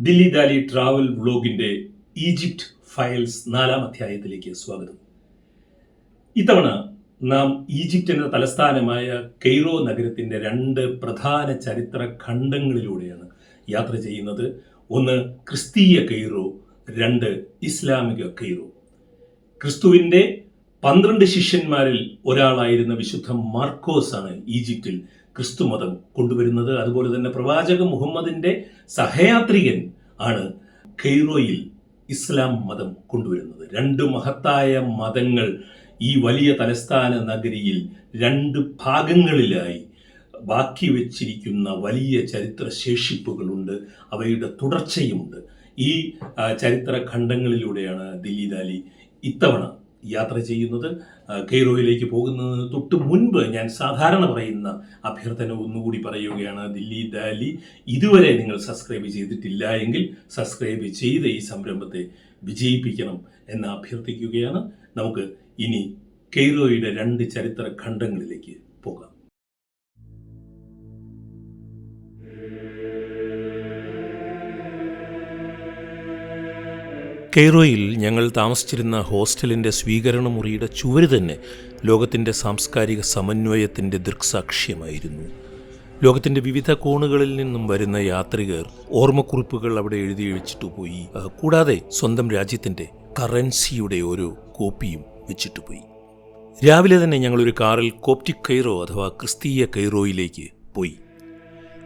Delhi Dali travel വ്ലോഗിന്റെ Egypt files നാലാം അധ്യായത്തിലേക്ക് സ്വാഗതം. ഇത്തവണ നാം ഈജിപ്റ്റ് എന്ന തലസ്ഥാനമായ കെയ്റോ നഗരത്തിന്റെ രണ്ട് പ്രധാന ചരിത്ര ഖണ്ഡങ്ങളിലൂടെയാണ് യാത്ര ചെയ്യുന്നത്. ഒന്ന് ക്രിസ്തീയ കെയ്റോ രണ്ട് ഇസ്ലാമിക കെയ്റോ. ക്രിസ്തുവിന്റെ പന്ത്രണ്ട് ശിഷ്യന്മാരിൽ ഒരാളായിരുന്ന വിശുദ്ധ മാർക്കോസ് ആണ് ഈജിപ്തിൽ ക്രിസ്തുമതം കൊണ്ടുവരുന്നത്. അതുപോലെ തന്നെ പ്രവാചക മുഹമ്മദിന്റെ സഹയാത്രികൻ ആണ് കെയ്റോയിൽ ഇസ്ലാം മതം കൊണ്ടുവരുന്നത്. രണ്ട് മഹത്തായ മതങ്ങൾ ഈ വലിയ തലസ്ഥാന നഗരിയിൽ രണ്ട് ഭാഗങ്ങളിലായി ബാക്കി വെച്ചിരിക്കുന്ന വലിയ ചരിത്ര ശേഷിപ്പുകളുണ്ട് അവയുടെ തുടർച്ചയുമുണ്ട്. ഈ ചരിത്ര ഖണ്ഡങ്ങളിലൂടെയാണ് ദില്ലി ദാലി ഇത്തവണ യാത്ര ചെയ്യുന്നത് കെയ്റോയിലേക്ക് പോകുന്നതിന് തൊട്ട് മുൻപ് ഞാൻ സാധാരണ പറയുന്ന അഭ്യർത്ഥന ഒന്നുകൂടി പറയുകയാണ്. ദില്ലി ദാലി ഇതുവരെ നിങ്ങൾ സബ്സ്ക്രൈബ് ചെയ്തിട്ടില്ല എങ്കിൽ സബ്സ്ക്രൈബ് ചെയ്ത് ഈ സംരംഭത്തെ വിജയിപ്പിക്കണം എന്ന് അഭ്യർത്ഥിക്കുകയാണ്. നമുക്ക് ഇനി കെയ്റോയുടെ രണ്ട് ചരിത്ര ഖണ്ഡങ്ങളിലേക്ക് പോകാം. കെയ്റോയിൽ ഞങ്ങൾ താമസിച്ചിരുന്ന ഹോസ്റ്റലിന്റെ സ്വീകരണ മുറിയുടെ ചുവര് തന്നെ ലോകത്തിന്റെ സാംസ്കാരിക സമന്വയത്തിന്റെ ദൃക്സാക്ഷ്യമായിരുന്നു. ലോകത്തിന്റെ വിവിധ കോണുകളിൽ നിന്നും വരുന്ന യാത്രികർ ഓർമ്മക്കുറിപ്പുകൾ അവിടെ എഴുതി വെച്ചിട്ട് പോയി. കൂടാതെ സ്വന്തം രാജ്യത്തിന്റെ കറൻസിയുടെ ഓരോ കോപ്പിയും വെച്ചിട്ട് പോയി. രാവിലെ തന്നെ ഞങ്ങളൊരു കാറിൽ കോപ്റ്റിക് കൈറോ അഥവാ ക്രിസ്തീയ കൈറോയിലേക്ക് പോയി.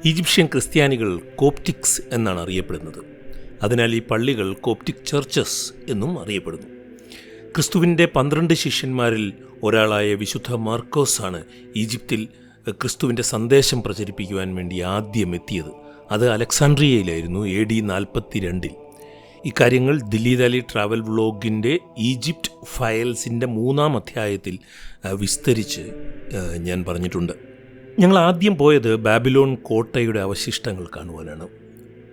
ഈജിപ്ഷ്യൻ ക്രിസ്ത്യാനികൾ കോപ്റ്റിക്സ് എന്നാണ് അറിയപ്പെടുന്നത്. അതിനാൽ ഈ പള്ളികൾ കോപ്റ്റിക് ചർച്ചസ് എന്നും അറിയപ്പെടുന്നു. ക്രിസ്തുവിന്റെ പന്ത്രണ്ട് ശിഷ്യന്മാരിൽ ഒരാളായ വിശുദ്ധ മാർക്കോസ് ആണ് ഈജിപ്തിൽ ക്രിസ്തുവിന്റെ സന്ദേശം പ്രചരിപ്പിക്കുവാൻ വേണ്ടി ആദ്യം എത്തിയത്. അത് അലക്സാണ്ട്രിയയിലായിരുന്നു എ ഡി നാൽപ്പത്തി രണ്ടിൽ ഇക്കാര്യങ്ങൾ ദില്ലി ദാലി ട്രാവൽ വ്ളോഗിന്റെ ഈജിപ്റ്റ് ഫയൽസിന്റെ മൂന്നാം അധ്യായത്തിൽ വിസ്തരിച്ച് ഞാൻ പറഞ്ഞിട്ടുണ്ട്. ഞങ്ങൾ ആദ്യം പോയത് ബാബിലോൺ കോട്ടയുടെ അവശിഷ്ടങ്ങൾ കാണുവാനാണ്.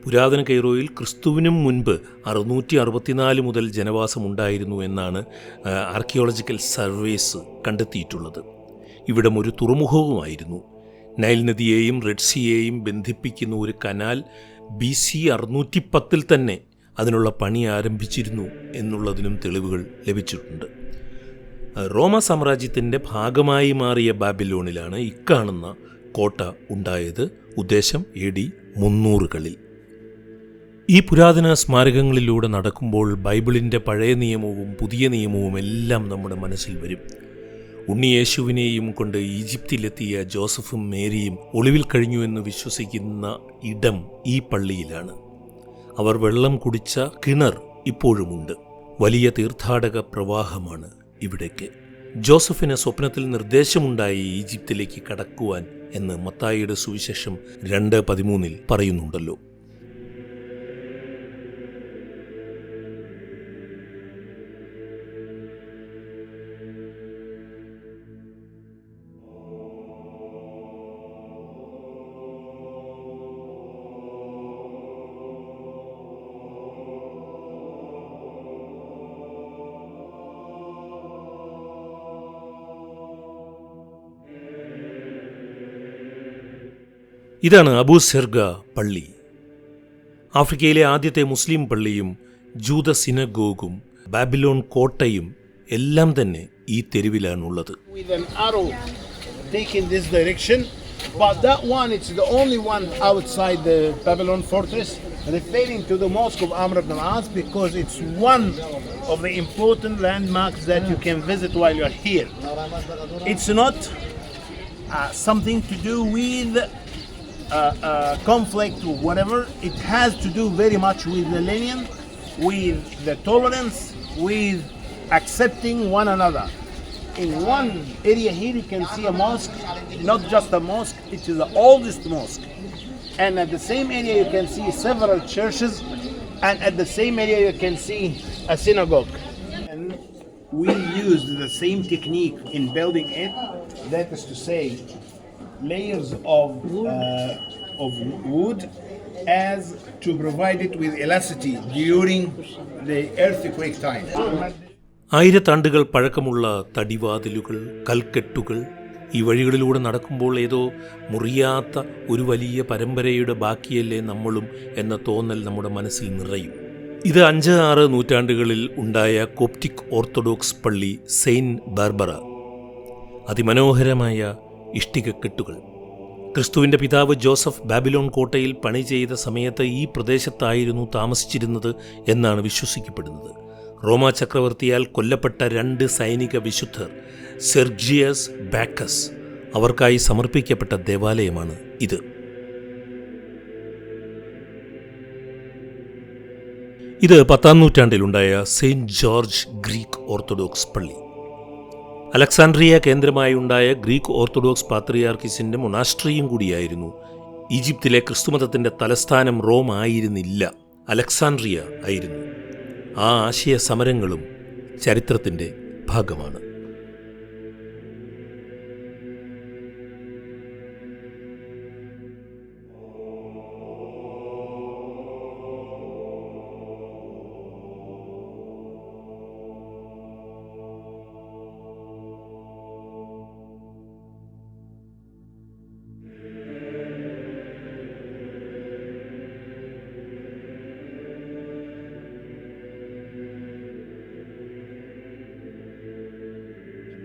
പുരാതന കൈറോയിൽ ക്രിസ്തുവിനും മുൻപ് അറുന്നൂറ്റി അറുപത്തിനാല് മുതൽ ജനവാസമുണ്ടായിരുന്നു എന്നാണ് ആർക്കിയോളജിക്കൽ സർവേസ് കണ്ടെത്തിയിട്ടുള്ളത്. ഇവിടം ഒരു തുറമുഖവുമായിരുന്നു. നൈൽ നദിയെയും റെഡ് സിയെയും ബന്ധിപ്പിക്കുന്ന ഒരു കനാൽ ബി സി അറുന്നൂറ്റി പത്തിൽ തന്നെ അതിനുള്ള പണി ആരംഭിച്ചിരുന്നു എന്നുള്ളതിനും തെളിവുകൾ ലഭിച്ചിട്ടുണ്ട്. റോമ സാമ്രാജ്യത്തിന്റെ ഭാഗമായി മാറിയ ബാബിലോണിലാണ് ഇക്കാണുന്ന കോട്ട ഉണ്ടായത്. ഉദ്ദേശം എ ഡി മുന്നൂറുകളിൽ. ഈ പുരാതന സ്മാരകങ്ങളിലൂടെ നടക്കുമ്പോൾ ബൈബിളിന്റെ പഴയ നിയമവും പുതിയ നിയമവും എല്ലാം നമ്മുടെ മനസ്സിൽ വരും. ഉണ്ണിയേശുവിനെയും കൊണ്ട് ഈജിപ്തിലെത്തിയ ജോസഫും മേരിയും ഒളിവിൽ കഴിഞ്ഞുവെന്ന് വിശ്വസിക്കുന്ന ഇടം ഈ പള്ളിയിലാണ്. അവർ വെള്ളം കുടിച്ച കിണർ ഇപ്പോഴുമുണ്ട്. വലിയ തീർത്ഥാടക പ്രവാഹമാണ് ഇവിടേക്ക്. ജോസഫിന് സ്വപ്നത്തിൽ നിർദ്ദേശമുണ്ടായി ഈജിപ്തിലേക്ക് കടക്കുവാൻ എന്ന് മത്തായിയുടെ സുവിശേഷം രണ്ട് പതിമൂന്നിൽ പറയുന്നുണ്ടല്ലോ. ഇതാണ് അബൂ സെർഗ പള്ളി ആഫ്രിക്കയിലെ ആദ്യത്തെ മുസ്ലിം പള്ളിയും ജൂത സിനഗോഗും ബാബിലോൺ കോട്ടയും എല്ലാം തന്നെ ഈ തെരുവിലാണുള്ളത് with an arrow taking this direction. But that one, it's the only one outside the Babylon fortress, referring to the mosque of Amr ibn al-As because it's one of the important landmarks that you can visit while you're here. It's not uh, something to do with uh, uh, conflict or whatever. It has to do very much with the linen, with the tolerance, with accepting one another. In one area here, you can see a mosque, not just a mosque, it is the oldest mosque. And at the same area, you can see several churches, and at the same area, you can see a synagogue. And we used the same technique in building it, that is to say, layers of, uh, of wood as to provide it with elasticity during the earthquake time. ആയിരത്താണ്ടുകൾ പഴക്കമുള്ള തടിവാതിലുകൾ കൽക്കെട്ടുകൾ ഈ വഴികളിലൂടെ നടക്കുമ്പോൾ ഏതോ മുറിയാത്ത ഒരു വലിയ പരമ്പരയുടെ ബാക്കിയല്ലേ നമ്മളും എന്ന തോന്നൽ നമ്മുടെ മനസ്സിൽ നിറയും ഇത് അഞ്ച് ആറ് നൂറ്റാണ്ടുകളിൽ ഉണ്ടായ കോപ്റ്റിക് ഓർത്തഡോക്സ് പള്ളി സെയിന്റ് ബാർബറ അതിമനോഹരമായ ഇഷ്ടികക്കെട്ടുകൾ. ക്രിസ്തുവിന്റെ പിതാവ് ജോസഫ് ബാബിലോൺ കോട്ടയിൽ പണി ചെയ്ത സമയത്ത് ഈ പ്രദേശത്തായിരുന്നു താമസിച്ചിരുന്നത് എന്നാണ് വിശ്വസിക്കപ്പെടുന്നത്. റോമാ ചക്രവർത്തിയാൽ കൊല്ലപ്പെട്ട രണ്ട് സൈനിക വിശുദ്ധർ സെർജിയസ് ബാക്കസ് അവർക്കായി സമർപ്പിക്കപ്പെട്ട ദേവാലയമാണ് ഇത്. ഇത് പത്താം നൂറ്റാണ്ടിലുണ്ടായ സെയിന്റ് ജോർജ് ഗ്രീക്ക് ഓർത്തഡോക്സ് പള്ളി. അലക്സാൻഡ്രിയ കേന്ദ്രമായി ഉണ്ടായ ഗ്രീക്ക് ഓർത്തഡോക്സ് പാത്രിയാർക്കിസിന്റെ മൊണാസ്ട്രിയും കൂടിയായിരുന്നു. ഈജിപ്തിലെ ക്രിസ്തുമതത്തിന്റെ തലസ്ഥാനം റോം ആയിരുന്നില്ല. അലക്സാൻഡ്രിയ ആയിരുന്നു. ആ ആശയ സമരങ്ങളും ചരിത്രത്തിന്റെ ഭാഗമാണ്.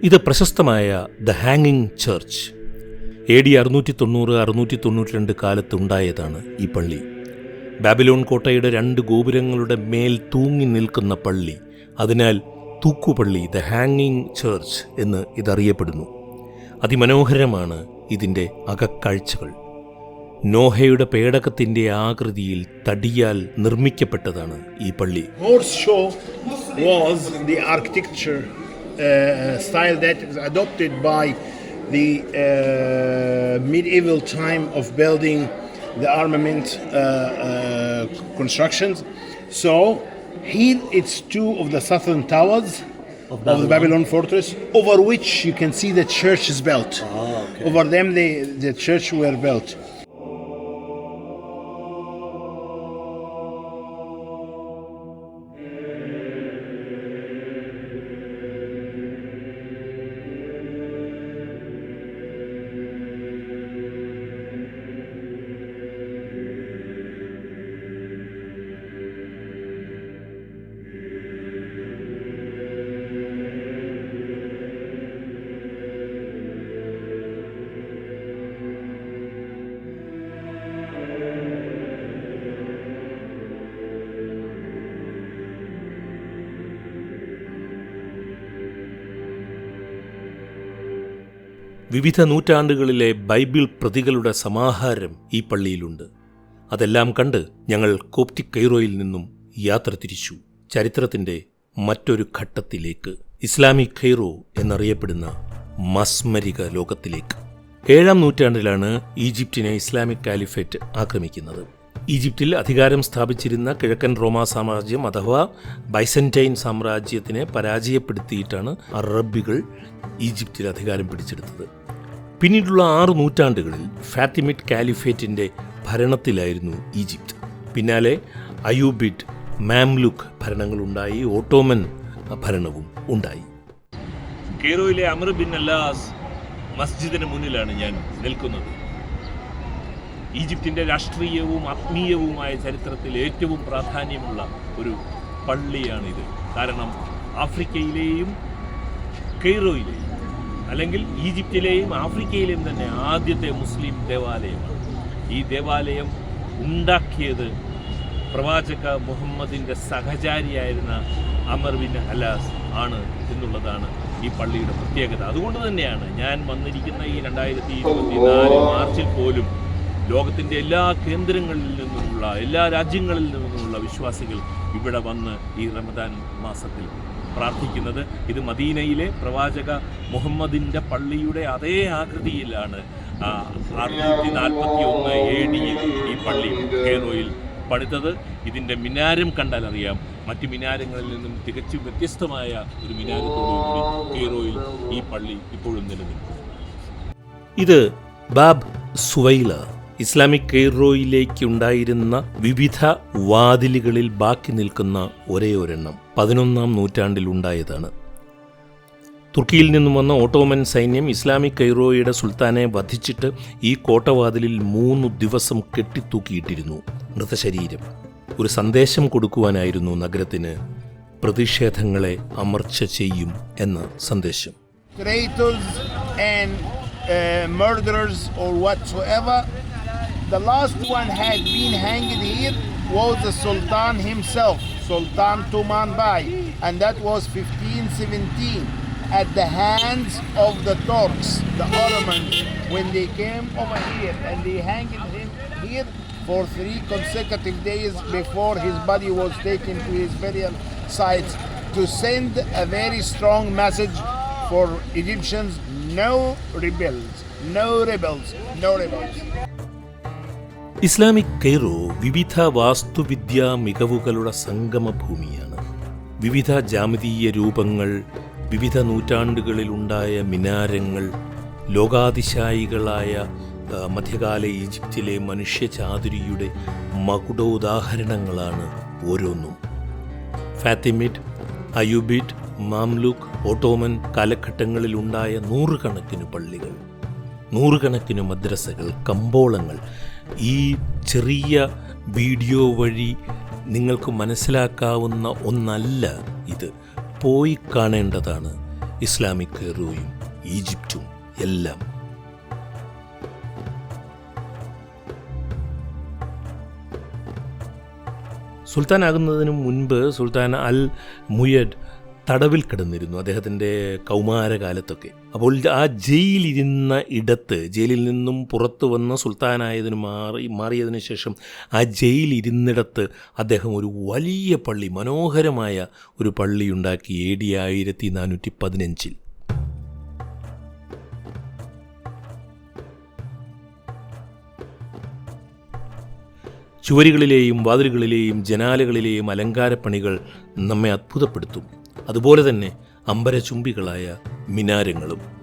ഇത് പ്രശസ്തമായ ദ ഹാങ്ങിങ് ചർച്ച് എ ഡി അറുന്നൂറ്റി തൊണ്ണൂറ് അറുന്നൂറ്റി തൊണ്ണൂറ്റി രണ്ട് കാലത്തുണ്ടായതാണ് ഈ പള്ളി. ബാബിലോൺ കോട്ടയുടെ രണ്ട് ഗോപുരങ്ങളുടെ മേൽ തൂങ്ങി നിൽക്കുന്ന പള്ളി. അതിനാൽ തൂക്കുപള്ളി ദ ഹാങ്ങിങ് ചർച്ച് എന്ന് ഇതറിയപ്പെടുന്നു. അതിമനോഹരമാണ് ഇതിന്റെ അകക്കാഴ്ചകൾ. നോഹയുടെ പേടകത്തിന്റെ ആകൃതിയിൽ തടിയാൽ നിർമ്മിക്കപ്പെട്ടതാണ് ഈ പള്ളി. Horse show was the architecture uh, style that was adopted by the uh, medieval time of building the armament uh, uh, constructions. So here it's two of the southern towers of, the Babylon fortress, over which you can see the church is built. Over them, they, the church were built. വിവിധ നൂറ്റാണ്ടുകളിലെ Bible പ്രതികളുടെ സമാഹാരം ഈ പള്ളിയിലുണ്ട്. അതെല്ലാം കണ്ട് ഞങ്ങൾ Coptic കൈറോയിൽ നിന്നും യാത്ര തിരിച്ചു. ചരിത്രത്തിന്റെ മറ്റൊരു ഘട്ടത്തിലേക്ക്. ഇസ്ലാമിക് ഖൈറോ എന്നറിയപ്പെടുന്ന മസ്മരിക ലോകത്തിലേക്ക്. ഏഴാം നൂറ്റാണ്ടിലാണ് ഈജിപ്തിനെ ഇസ്ലാമിക് കാലിഫേറ്റ് ആക്രമിക്കുന്നത്. ഈജിപ്തിൽ അധികാരം സ്ഥാപിച്ചിരുന്ന കിഴക്കൻ റോമാ സാമ്രാജ്യം അഥവാ ബൈസന്റൈൻ സാമ്രാജ്യത്തിനെ പരാജയപ്പെടുത്തിയിട്ടാണ് അറബികൾ ഈജിപ്തിൽ അധികാരം പിടിച്ചെടുത്തത്. പിന്നീടുള്ള ആറ് നൂറ്റാണ്ടുകളിൽ ഫാത്തിമിഡ് കാലിഫേറ്റിന്റെ ഭരണത്തിലായിരുന്നു ഈജിപ്ത്. പിന്നാലെ അയൂബിഡ് മാംലുക്ക് ഭരണങ്ങളുണ്ടായി ഓട്ടോമൻ ഭരണവും ഉണ്ടായി. കെയ്റോയിലെ അമർ ബിൻ അല്ലാസ് മസ്ജിദിന് മുന്നിലാണ് ഞാൻ നിൽക്കുന്നത്. ഈജിപ്തിന്റെ രാഷ്ട്രീയവും ആത്മീയവുമായ ചരിത്രത്തിൽ ഏറ്റവും പ്രാധാന്യമുള്ള ഒരു പള്ളിയാണിത്. കാരണം ആഫ്രിക്കയിലെയും കെയ്റോയിലെയും അല്ലെങ്കിൽ ഈജിപ്തിലെയും ആഫ്രിക്കയിലെയും തന്നെ ആദ്യത്തെ മുസ്ലിം ദേവാലയമാണ്. ഈ ദേവാലയം ഉണ്ടാക്കിയത് പ്രവാചക മുഹമ്മദിന്റെ സഹചാരിയായിരുന്ന അമർ ബിൻ അലാസ് ആണ് എന്നുള്ളതാണ് ഈ പള്ളിയുടെ പ്രത്യേകത. അതുകൊണ്ട് തന്നെയാണ് ഞാൻ വന്നിരിക്കുന്ന ഈ രണ്ടായിരത്തി ഇരുപത്തിനാല് മാർച്ചിൽ പോലും ലോകത്തിന്റെ എല്ലാ കേന്ദ്രങ്ങളിൽ നിന്നുമുള്ള എല്ലാ രാജ്യങ്ങളിൽ നിന്നുമുള്ള വിശ്വാസികൾ ഇവിടെ വന്ന് ഈ റമദാൻ മാസത്തിൽ പ്രാർത്ഥിക്കുന്നത്. ഇത് മദീനയിലെ പ്രവാചക മുഹമ്മദിന്റെ പള്ളിയുടെ അതേ ആകൃതിയിലാണ്. അറുന്നൂറ്റി നാൽപ്പത്തി ഒന്ന് എ ഡിയിൽ ഈ പള്ളി കേറോയിൽ പണിതത്. ഇതിന്റെ മിനാരം കണ്ടാൽ അറിയാം. മറ്റ് മിനാരങ്ങളിൽ നിന്നും തികച്ചും വ്യത്യസ്തമായ ഒരു മിനാരത്തോടുകൂടി കെയ്റോയിൽ ഈ പള്ളി ഇപ്പോഴും നിലനിൽക്കുന്നു. ഇത് ബാബ് സുവൈല. ഇസ്ലാമിക് കെയ്റോയിലേക്കുണ്ടായിരുന്ന വിവിധ വാതിലുകളിൽ ബാക്കി നിൽക്കുന്ന ഒരേ ഒരെണ്ണം പതിനൊന്നാം നൂറ്റാണ്ടിൽ ഉണ്ടായതാണ് തുർക്കിയിൽ നിന്നും വന്ന ഓട്ടോമൻ സൈന്യം ഇസ്ലാമിക് കൈറോയുടെ സുൽത്താനെ വധിച്ചിട്ട് ഈ കോട്ടവാതിലിൽ മൂന്ന് ദിവസം കെട്ടിത്തൂക്കിയിട്ടിരുന്നു മൃതശരീരം ഒരു സന്ദേശം കൊടുക്കുവാനായിരുന്നു നഗരത്തിന് പ്രതിഷേധങ്ങളെ അമർച്ച ചെയ്യും എന്ന സന്ദേശം traitors and uh, murderers or whatsoever. The last one had been hanged here was the Sultan himself, Sultan Tuman Bai, and that was 1517 at the hands of the Turks, the Ottomans, when they came over here and they hanged him here for three consecutive days before his body was taken to his burial sites to send a very strong message for Egyptians no rebels, no rebels, no rebels. Islamic Cairo വിവിധ വാസ്തുവിദ്യാ മികവുകളുടെ സംഗമഭൂമിയാണ്. വിവിധ ജാമിതീയ രൂപങ്ങൾ വിവിധ നൂറ്റാണ്ടുകളിലുണ്ടായ മിനാരങ്ങൾ ലോകാതിശായികളായ മധ്യകാല ഈജിപ്തിലെ മനുഷ്യചാതുരിയുടെ മകുടോദാഹരണങ്ങളാണ് ഓരോന്നും. Fatimid അയുബിഡ് മാംലുക് Ottoman കാലഘട്ടങ്ങളിലുണ്ടായ നൂറുകണക്കിന് പള്ളികൾ നൂറുകണക്കിന് മദ്രസകൾ കമ്പോളങ്ങൾ ഈ ചെറിയ വീഡിയോ വഴി നിങ്ങൾക്ക് മനസ്സിലാക്കാവുന്ന ഒന്നല്ല ഇത്. പോയി കാണേണ്ടതാണ് ഇസ്ലാമിക് കെറോയും ഈജിപ്തും എല്ലാം. സുൽത്താനാകുന്നതിന് മുൻപ് സുൽത്താൻ അൽ മുയഡ് തടവിൽ കിടന്നിരുന്നു അദ്ദേഹത്തിന്റെ കൗമാരകാലത്തൊക്കെ. അപ്പോൾ ആ ജയിലിരുന്ന ഇടത്ത് ജയിലിൽ നിന്നും പുറത്തു വന്ന സുൽത്താനായതിന് മാറി മാറിയതിന് ശേഷം ആ ജയിലിരുന്നിടത്ത് അദ്ദേഹം ഒരു വലിയ പള്ളി മനോഹരമായ ഒരു പള്ളി ഉണ്ടാക്കി എ ഡി ആയിരത്തി നാനൂറ്റി പതിനഞ്ചിൽ. ചുവരുകളിലെയും വാതിലുകളിലെയും ജനാലകളിലെയും അലങ്കാരപ്പണികൾ നമ്മെ അത്ഭുതപ്പെടുത്തും. അതുപോലെ തന്നെ അമ്പരചുംബികളായ മിനാരങ്ങളും.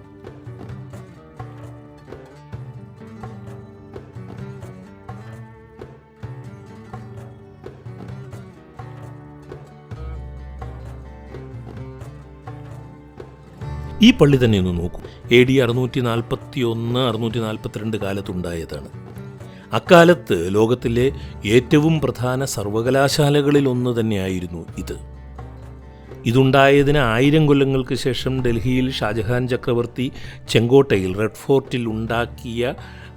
ഈ പള്ളി തന്നെ ഒന്ന് നോക്കൂ. എ ഡി അറുന്നൂറ്റി നാൽപ്പത്തി ഒന്ന് അറുന്നൂറ്റി നാൽപ്പത്തിരണ്ട് കാലത്തുണ്ടായതാണ്. അക്കാലത്ത് ലോകത്തിലെ ഏറ്റവും പ്രധാന സർവകലാശാലകളിൽ ഒന്ന് തന്നെയായിരുന്നു ഇത്. ഇതുണ്ടായതിന് ആയിരം കൊല്ലങ്ങൾക്ക് ശേഷം ഡൽഹിയിൽ ഷാജഹാൻ ചക്രവർത്തി ചെങ്കോട്ടയിൽ റെഡ് ഫോർട്ടിൽ ഉണ്ടാക്കിയ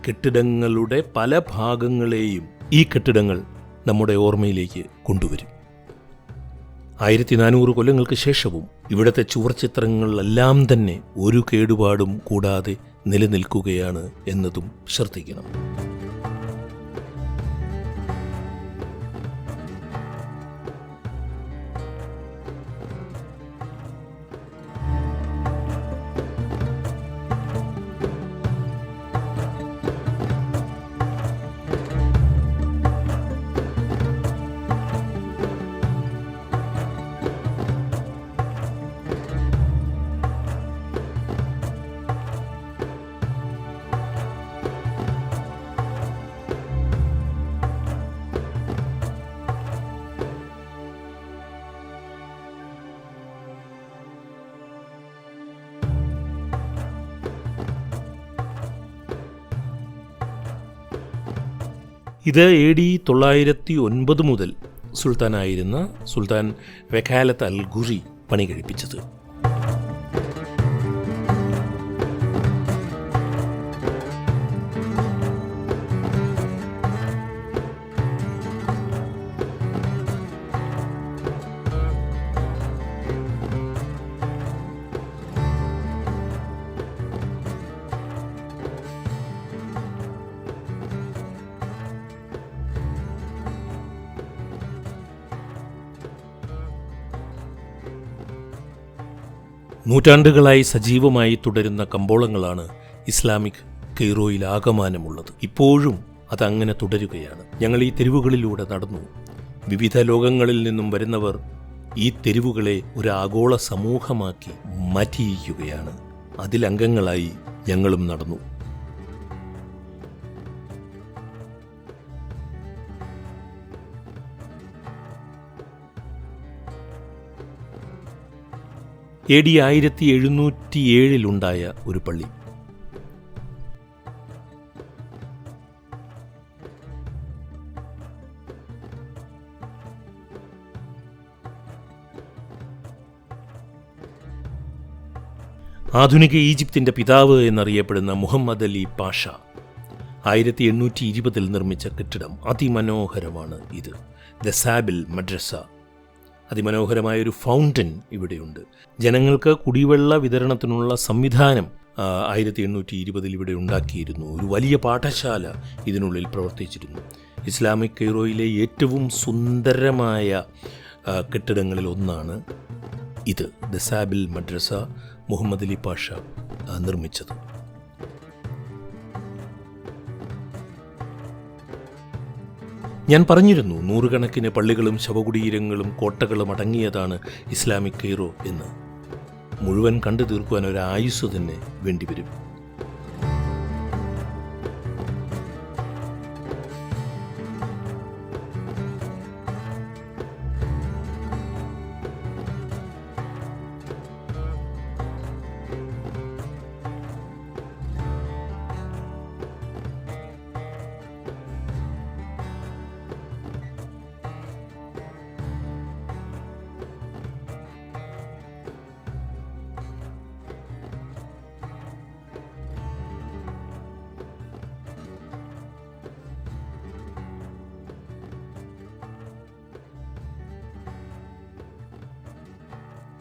കെട്ടിടങ്ങളുടെ പല ഭാഗങ്ങളെയും ഈ കെട്ടിടങ്ങൾ നമ്മുടെ ഓർമ്മയിലേക്ക് കൊണ്ടുവരും. ആയിരത്തി നാനൂറ് കൊല്ലങ്ങൾക്ക് ശേഷവും ഇവിടുത്തെ ചുവർച്ചിത്രങ്ങളെല്ലാം തന്നെ ഒരു കേടുപാടും കൂടാതെ നിലനിൽക്കുകയാണ് എന്നതും ശ്രദ്ധിക്കണം. ഇത് എ ഡി തൊള്ളായിരത്തി ഒൻപത് മുതൽ സുൽത്താനായിരുന്ന സുൽത്താൻ വെഖാലത്ത് അൽ ഗുറി പണി കഴിപ്പിച്ചത്. നൂറ്റാണ്ടുകളായി സജീവമായി തുടരുന്ന കമ്പോളങ്ങളാണ് ഇസ്ലാമിക് കെയ്റോയിൽ ആകമാനമുള്ളത്. ഇപ്പോഴും അതങ്ങനെ തുടരുകയാണ്. ഞങ്ങൾ ഈ തെരുവുകളിലൂടെ നടന്നു. വിവിധ ലോകങ്ങളിൽ നിന്നും വരുന്നവർ ഈ തെരുവുകളെ ഒരു ആഗോള സമൂഹമാക്കി മാറ്റിയിരിക്കുകയാണ്. അതിലംഗങ്ങളായി ഞങ്ങളും നടന്നു. എ ഡി ആയിരത്തി എഴുന്നൂറ്റി ഏഴിലുണ്ടായ ഒരു പള്ളി. ആധുനിക ഈജിപ്തിന്റെ പിതാവ് എന്നറിയപ്പെടുന്ന മുഹമ്മദ് അലി പാഷ ആയിരത്തി എണ്ണൂറ്റി ഇരുപതിൽ നിർമ്മിച്ച കെട്ടിടം അതിമനോഹരമാണ് ഇത്. ദ സാബിൽ മദ്രസ അതിമനോഹരമായൊരു ഫൗണ്ടൻ ഇവിടെയുണ്ട്. ജനങ്ങൾക്ക് കുടിവെള്ള വിതരണത്തിനുള്ള സംവിധാനം ആയിരത്തി എണ്ണൂറ്റി ഇരുപതിൽ ഇവിടെ ഉണ്ടാക്കിയിരുന്നു. ഒരു വലിയ പാഠശാല ഇതിനുള്ളിൽ പ്രവർത്തിച്ചിരുന്നു. ഇസ്ലാമിക് കെയ്റോയിലെ ഏറ്റവും സുന്ദരമായ കെട്ടിടങ്ങളിൽ ഒന്നാണ് ഇത്. ദസാബിൽ മദ്രസ മുഹമ്മദ് അലി പാഷ നിർമ്മിച്ചത്. ഞാൻ പറഞ്ഞിരുന്നു നൂറുകണക്കിന് പള്ളികളും ശവകുടീരങ്ങളും കോട്ടകളും അടങ്ങിയതാണ് ഇസ്ലാമിക് കെയ്റോ എന്ന്. മുഴുവൻ കണ്ടു തീർക്കുവാൻ ഒരു ആയുസ് തന്നെ വേണ്ടിവരും.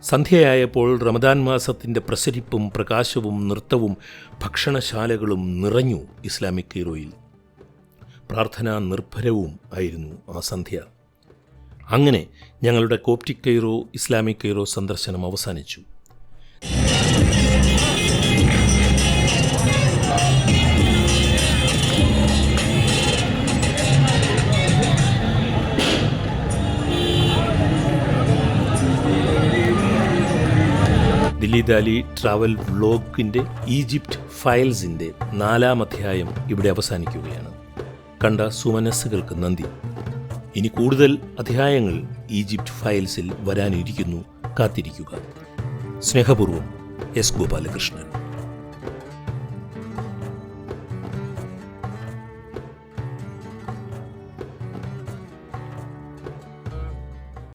സന്ധ്യയായപ്പോൾ റമദാൻ മാസത്തിന്റെ പ്രസരിപ്പും പ്രകാശവും നൃത്തവും ഭക്ഷണശാലകളും നിറഞ്ഞു ഇസ്ലാമിക് കീറോയിൽ. പ്രാർത്ഥനാ നിർഭരവും ആയിരുന്നു ആ സന്ധ്യ. അങ്ങനെ ഞങ്ങളുടെ കോപ്റ്റിക് കൈറോ ഇസ്ലാമിക് കൈറോ സന്ദർശനം അവസാനിച്ചു. ദില്ലി ദാലി ട്രാവൽ വ്ലോഗിന്റെ ഈജിപ്റ്റ് ഫയൽസിന്റെ നാലാം അധ്യായം ഇവിടെ അവസാനിക്കുകയാണ്. കണ്ട സുമനസ്സുകൾക്ക് നന്ദി. ഇനി കൂടുതൽ അധ്യായങ്ങൾ ഈജിപ്റ്റ് ഫയൽസിൽ വരാനിരിക്കുന്നു. കാത്തിരിക്കുക. സ്നേഹപൂർവം എസ് ഗോപാലകൃഷ്ണൻ.